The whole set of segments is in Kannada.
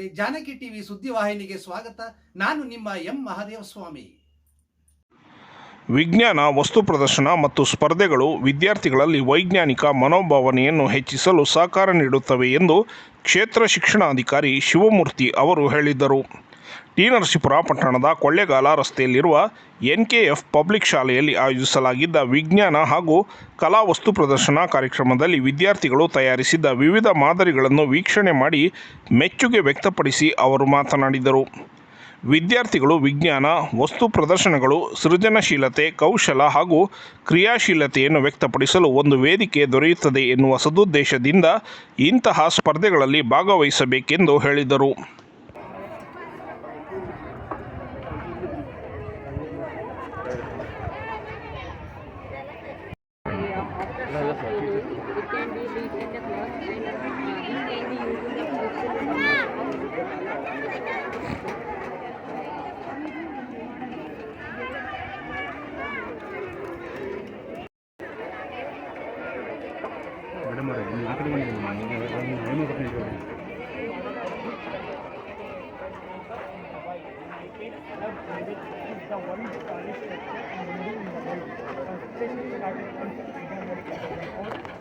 ಜಾನಕಿ ಟಿವಿ ಸುದ್ದಿವಾಹಿನಿಗೆ ಸ್ವಾಗತ. ನಾನು ನಿಮ್ಮ ಎಂ ಮಹಾದೇವ ಸ್ವಾಮಿ. ವಿಜ್ಞಾನ, ವಸ್ತು ಪ್ರದರ್ಶನ ಮತ್ತು ಸ್ಪರ್ಧೆಗಳು ವಿದ್ಯಾರ್ಥಿಗಳಲ್ಲಿ ವೈಜ್ಞಾನಿಕ ಮನೋಭಾವನೆಯನ್ನು ಹೆಚ್ಚಿಸಲು ಸಹಕಾರ ನೀಡುತ್ತವೆ ಎಂದು ಕ್ಷೇತ್ರ ಶಿಕ್ಷಣಾಧಿಕಾರಿ ಶಿವಮೂರ್ತಿ ಅವರು ಹೇಳಿದರು. ಟಿ ನರಸೀಪುರ ಪಟ್ಟಣದ ಕೊಳ್ಳೇಗಾಲ ರಸ್ತೆಯಲ್ಲಿರುವ ಎನ್ಕೆಎಫ್ ಪಬ್ಲಿಕ್ ಶಾಲೆಯಲ್ಲಿ ಆಯೋಜಿಸಲಾಗಿದ್ದ ವಿಜ್ಞಾನ ಹಾಗೂ ಕಲಾ ವಸ್ತು ಪ್ರದರ್ಶನ ಕಾರ್ಯಕ್ರಮದಲ್ಲಿ ವಿದ್ಯಾರ್ಥಿಗಳು ತಯಾರಿಸಿದ್ದ ವಿವಿಧ ಮಾದರಿಗಳನ್ನು ವೀಕ್ಷಣೆ ಮಾಡಿ ಮೆಚ್ಚುಗೆ ವ್ಯಕ್ತಪಡಿಸಿ ಅವರು ಮಾತನಾಡಿದರು. ವಿದ್ಯಾರ್ಥಿಗಳು ವಿಜ್ಞಾನ, ವಸ್ತು ಪ್ರದರ್ಶನಗಳು, ಸೃಜನಶೀಲತೆ, ಕೌಶಲ ಹಾಗೂ ಕ್ರಿಯಾಶೀಲತೆಯನ್ನು ವ್ಯಕ್ತಪಡಿಸಲು ಒಂದು ವೇದಿಕೆ ದೊರೆಯುತ್ತದೆ ಎನ್ನುವ ಸದುದ್ದೇಶದಿಂದ ಇಂತಹ ಸ್ಪರ್ಧೆಗಳಲ್ಲಿ ಭಾಗವಹಿಸಬೇಕೆಂದು ಹೇಳಿದರು.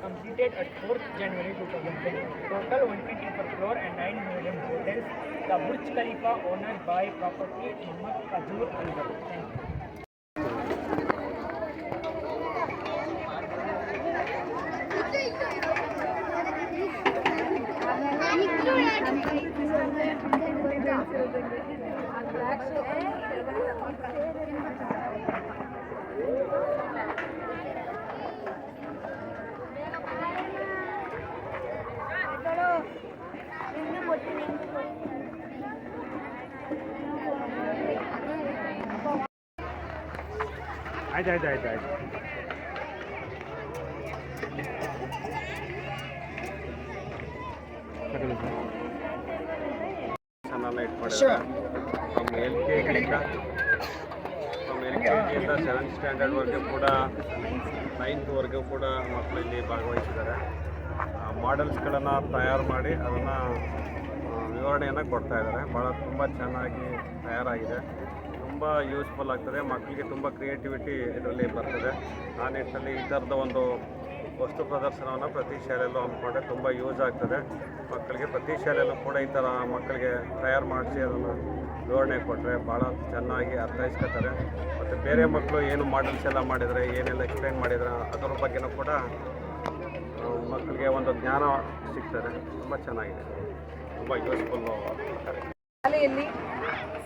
Completed at 4th January 2010. Total 120 per floor and 9 million hotels. The Burj Khalifa owned by property Muhammad Azur Al ಆಯ್ತು ಆಯ್ತು ಆಯ್ತು ಆಯ್ತು ತಗೊಳ್ಳಿ ಸರ್ ಇಟ್ಕೊಂಡಿದ್ದಾರೆ ನಮ್ಮ ಎಲ್ ಕೆ ಜಿಯಿಂದ ನಮ್ಮ ಎಲ್ ಕೆ ಜಿಯಿಂದ ಸೆವೆಂತ್ ಸ್ಟ್ಯಾಂಡರ್ಡ್ವರೆಗೂ ಕೂಡ ನೈನ್ತ್ವರೆಗೂ ಕೂಡ ಮಕ್ಕಳಲ್ಲಿ ಭಾಗವಹಿಸಿದ್ದಾರೆ. ಮಾಡೆಲ್ಸ್ಗಳನ್ನು ತಯಾರು ಮಾಡಿ ಅದನ್ನು ವಿವರಣೆಯನ್ನು ಕೊಡ್ತಾ ಇದ್ದಾರೆ. ಭಾಳ ತುಂಬ ಚೆನ್ನಾಗಿ ತಯಾರಾಗಿದೆ. ತುಂಬ ಯೂಸ್ಫುಲ್ ಆಗ್ತದೆ. ಮಕ್ಕಳಿಗೆ ತುಂಬ ಕ್ರಿಯೇಟಿವಿಟಿ ಇದರಲ್ಲಿ ಬರ್ತದೆ. ಆ ನಿಟ್ಟಿನಲ್ಲಿ ಈ ಥರದ ಒಂದು ವಸ್ತು ಪ್ರದರ್ಶನವನ್ನು ಪ್ರತಿ ಶಾಲೆಯಲ್ಲೂ ಹಮ್ಮಿಕೊಂಡ್ರೆ ತುಂಬ ಯೂಸ್ ಆಗ್ತದೆ. ಮಕ್ಕಳಿಗೆ ಪ್ರತಿ ಶಾಲೆಯಲ್ಲೂ ಕೂಡ ಈ ಥರ ಮಕ್ಕಳಿಗೆ ತಯಾರು ಮಾಡಿಸಿ ಅದನ್ನು ವಿವರಣೆ ಕೊಟ್ಟರೆ ಭಾಳ ಚೆನ್ನಾಗಿ ಅರ್ಥೈಸ್ಕೊತಾರೆ. ಮತ್ತು ಬೇರೆ ಮಕ್ಕಳು ಏನು ಮಾಡೆಲ್ಸ್ ಎಲ್ಲ ಮಾಡಿದರೆ, ಏನೆಲ್ಲ ಎಕ್ಸ್ಪ್ಲೈನ್ ಮಾಡಿದರೆ ಅದರ ಬಗ್ಗೆನೂ ಕೂಡ ಮಕ್ಕಳಿಗೆ ಒಂದು ಜ್ಞಾನ ಸಿಗ್ತದೆ. ತುಂಬ ಚೆನ್ನಾಗಿದೆ. ತುಂಬ ಯೂಸ್ಫುಲ್ಲು ಶಾಲೆಯಲ್ಲಿ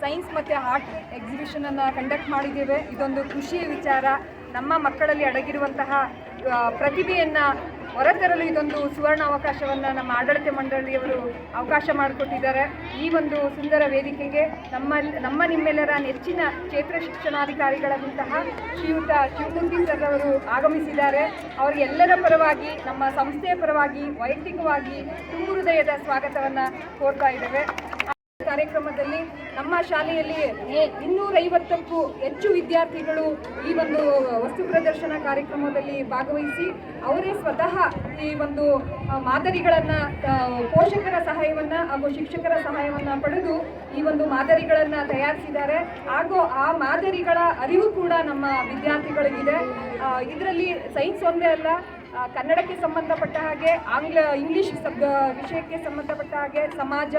ಸೈನ್ಸ್ ಮತ್ತು ಆರ್ಟ್ ಎಕ್ಸಿಬಿಷನನ್ನು ಕಂಡಕ್ಟ್ ಮಾಡಿದ್ದೇವೆ. ಇದೊಂದು ಖುಷಿಯ ವಿಚಾರ. ನಮ್ಮ ಮಕ್ಕಳಲ್ಲಿ ಅಡಗಿರುವಂತಹ ಪ್ರತಿಭೆಯನ್ನು ಹೊರತರಲು ಇದೊಂದು ಸುವರ್ಣ ಅವಕಾಶವನ್ನು ನಮ್ಮ ಆಡಳಿತ ಮಂಡಳಿಯವರು ಅವಕಾಶ ಮಾಡಿಕೊಟ್ಟಿದ್ದಾರೆ. ಈ ಒಂದು ಸುಂದರ ವೇದಿಕೆಗೆ ನಮ್ಮ ನಮ್ಮ ನಿಮ್ಮೆಲ್ಲರ ನೆಚ್ಚಿನ ಕ್ಷೇತ್ರ ಶಿಕ್ಷಣಾಧಿಕಾರಿಗಳಾದಂತಹ ಶ್ರೀಯುತ ಶಿವಮೂರ್ತಿ ಸರ್ ಅವರು ಆಗಮಿಸಿದ್ದಾರೆ. ಅವರಿಗೆಲ್ಲರ ಪರವಾಗಿ, ನಮ್ಮ ಸಂಸ್ಥೆಯ ಪರವಾಗಿ, ವೈಯಕ್ತಿಕವಾಗಿ ತುಂಬು ಹೃದಯದ ಸ್ವಾಗತವನ್ನು ಕೋರ್ತಾ ಇದ್ದೇವೆ. ಕಾರ್ಯಕ್ರಮದಲ್ಲಿ ನಮ್ಮ ಶಾಲೆಯಲ್ಲಿ ಇನ್ನೂರೈವತ್ತಕ್ಕೂ ಹೆಚ್ಚು ವಿದ್ಯಾರ್ಥಿಗಳು ಈ ಒಂದು ವಸ್ತು ಪ್ರದರ್ಶನ ಕಾರ್ಯಕ್ರಮದಲ್ಲಿ ಭಾಗವಹಿಸಿ ಅವರೇ ಸ್ವತಃ ಈ ಒಂದು ಮಾದರಿಗಳನ್ನು ಪೋಷಕರ ಸಹಾಯವನ್ನು ಹಾಗೂ ಶಿಕ್ಷಕರ ಸಹಾಯವನ್ನು ಪಡೆದು ಈ ಒಂದು ಮಾದರಿಗಳನ್ನು ತಯಾರಿಸಿದ್ದಾರೆ. ಹಾಗೂ ಆ ಮಾದರಿಗಳ ಅರಿವು ಕೂಡ ನಮ್ಮ ವಿದ್ಯಾರ್ಥಿಗಳಿಗಿದೆ. ಇದರಲ್ಲಿ ಸೈನ್ಸ್ ಒಂದೇ ಅಲ್ಲ ಕನ್ನಡಕ್ಕೆ ಸಂಬಂಧಪಟ್ಟ ಹಾಗೆ ಆಂಗ್ಲ, ಇಂಗ್ಲಿಷ್ ಸಬ್ ವಿಷಯಕ್ಕೆ ಸಂಬಂಧಪಟ್ಟ ಹಾಗೆ ಸಮಾಜ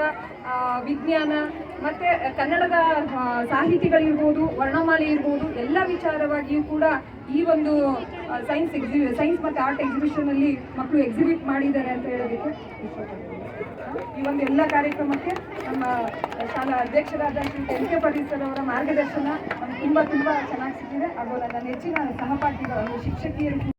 ವಿಜ್ಞಾನ, ಮತ್ತು ಕನ್ನಡದ ಸಾಹಿತಿಗಳಿರ್ಬೋದು, ವರ್ಣಮಾಲೆ ಇರ್ಬೋದು, ಎಲ್ಲ ವಿಚಾರವಾಗಿಯೂ ಕೂಡ ಈ ಒಂದು ಸೈನ್ಸ್ ಎಕ್ಸಿ ಸೈನ್ಸ್ ಮತ್ತು ಆರ್ಟ್ ಎಕ್ಸಿಬಿಷನಲ್ಲಿ ಮಕ್ಕಳು ಎಕ್ಸಿಬಿಟ್ ಮಾಡಿದ್ದಾರೆ ಅಂತ ಹೇಳೋದಕ್ಕೆ ಈ ಒಂದು ಎಲ್ಲ ಕಾರ್ಯಕ್ರಮಕ್ಕೆ ನಮ್ಮ ಶಾಲಾ ಅಧ್ಯಕ್ಷರಾದ ಶ್ರೀ ಕೆ ಪಾಟೀಲ್ ಅವರ ಮಾರ್ಗದರ್ಶನ ನಮ್ಗೆ ತುಂಬ ತುಂಬ ಚೆನ್ನಾಗಿ ಸಿಕ್ಕಿದೆ. ಹಾಗೂ ನನ್ನ ನೆಚ್ಚಿನ ಸಹಪಾಠಿಗಳು ಶಿಕ್ಷಕಿಯರು